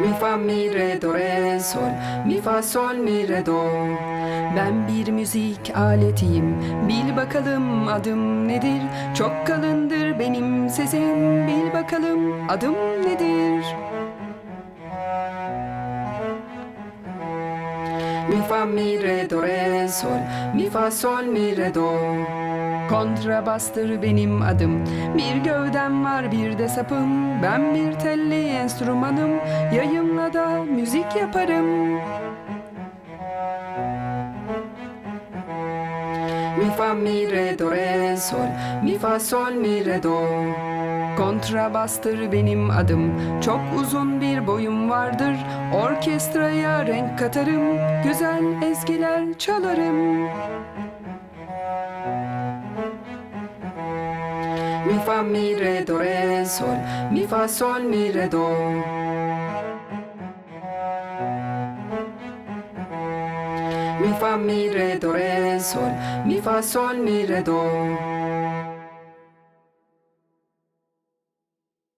Mi fa mi re do re sol. Mi fa sol mi re do. Ben bir müzik aletiyim. Bil bakalım adım nedir? Çok kalındır benim sesim. Bil bakalım adım nedir Mi fa mi re do re sol. Mi fa sol mi re do. Kontrabastır benim adım. Bir gövdem var bir de sapım. Ben bir telli enstrümanım. Yayımla da müzik yaparım Mi fa mi re do re sol. Mi fa sol mi re do. Kontrabastır benim adım. Çok uzun bir boyum vardır. Orkestraya renk katarım. Güzel ezgiler çalarım. Mi fa mi re do re sol. Mi fa sol mi re do Mi fa mi re do re sol. Mi fa sol mi re do